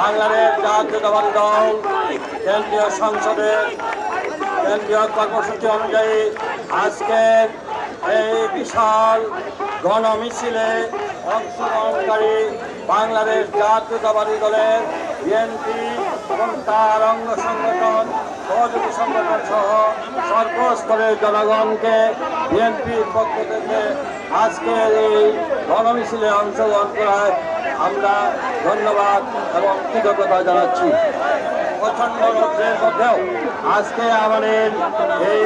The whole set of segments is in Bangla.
বাংলাদেশ জাতীয়তাবাদী দল, কেন্দ্রীয় সংসদের কেন্দ্রীয় কর্মসূচি অনুযায়ী আজকের এই বিশাল গণমিছিলে অংশগ্রহণকারী বাংলাদেশ জাতীয়তাবাদী দলের বিএনপি এবং তার অঙ্গ সংগঠন, সহযোগী সংগঠন সহ সর্বস্তরের জনগণকে বিএনপির পক্ষ থেকে আজকের এই গণমিছিলে অংশগ্রহণ করায় আমরা ধন্যবাদ এবং কৃতজ্ঞতা জানাচ্ছি। প্রচণ্ড রোদ্রের মধ্যেও আজকে আমাদের এই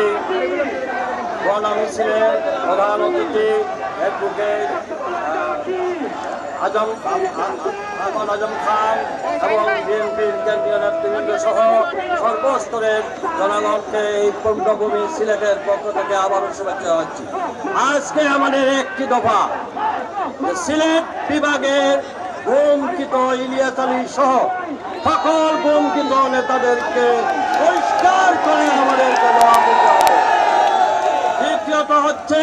গণমিছিলের প্রধান অতিথি অ্যাডভোকেট আজম আহমদ আজম খান এবং বিএনপির কেন্দ্রীয় নেতৃবৃন্দ সহ সর্বস্তরের জনগণকে এই পূর্ণভূমি সিলেটের পক্ষ থেকে আবারও শুভেচ্ছা জানাচ্ছি। আজকে আমাদের একটি দফা সিলেট বিভাগের বোমকৃত ইলিয়াস আলী সহ সকল বোমকৃত নেতাদেরকে পরিষ্কার করে আমাদেরকে দ্বিতীয়ত হচ্ছে,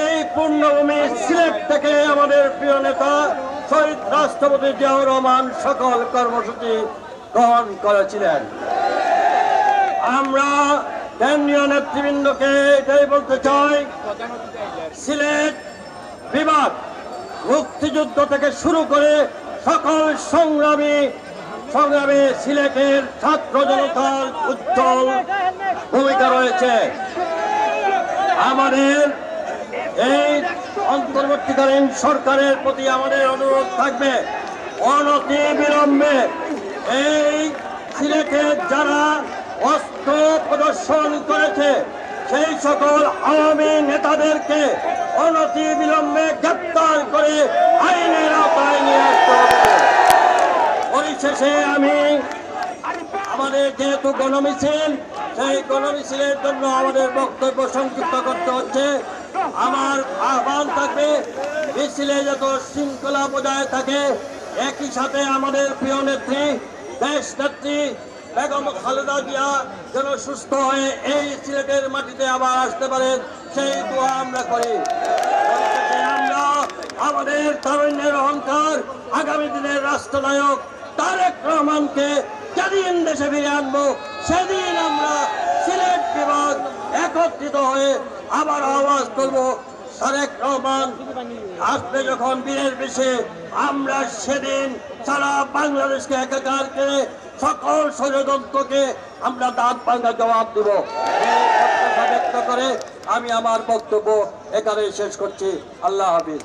এই পূর্ণভূমি সিলেট থেকে আমাদের প্রিয় নেতা শহীদ রাষ্ট্রপতি জিয়াউর রহমান সকল কর্মসূচি গ্রহণ করেছিলেন। আমরা কেন্দ্রীয় নেতৃবৃন্দকে এটাই বলতে চাই, সিলেট বিভাগ মুক্তিযুদ্ধ থেকে শুরু করে সকল সংগ্রামী, সংগ্রামে সিলেটের ছাত্র জনতার উজ্জ্বল ভূমিকা রয়েছে। আমাদের এই অন্তর্বর্তীকালীন সরকারের প্রতি আমাদের অনুরোধ থাকবে অনতি বিলম্বে এই সিলেটের যারা অস্ত্র প্রদর্শন করেছে, সেই সকল আওয়ামী নেতাদেরকে অনতি বিলম্বে গ্রেপ্তার করে পরিশেষে আমি। আমাদের যেহেতু গণমিছিল, সেই গণমিছিলের জন্য আমাদের বক্তব্য সংযুক্ত করতে হচ্ছে। আমার আহ্বান থাকবে, মিছিলে যত শৃঙ্খলা বজায় থাকে, একই সাথে আমাদের প্রিয় নেত্রী, দেশ নেত্রী বেগম খালেদা জিয়া যেন সুস্থ হয়ে এই সিলেটের মাটিতে আবার আসতে পারেন সেই দোয়া আমরা করি। আমরা, আমাদের তারুণ্যের অহংকার, আগামী দিনের রাষ্ট্রনায়ক তারেক রহমানকে যেদিন দেশে ফিরে আনব, সেদিন আমরা সিলেট বিভাগ একত্রিত হয়ে আবার আওয়াজ করব তারেক রহমান আসবে যখন বীরের বেশে আমরা সেদিন সারা বাংলাদেশকে একাকার করে সকল ষড়যন্ত্রকে আমরা দাঁত ভাঙ্গা জবাব দেব। ব্যক্ত করে আমি আমার বক্তব্য এখানে শেষ করছি। আল্লাহ হাফিজ।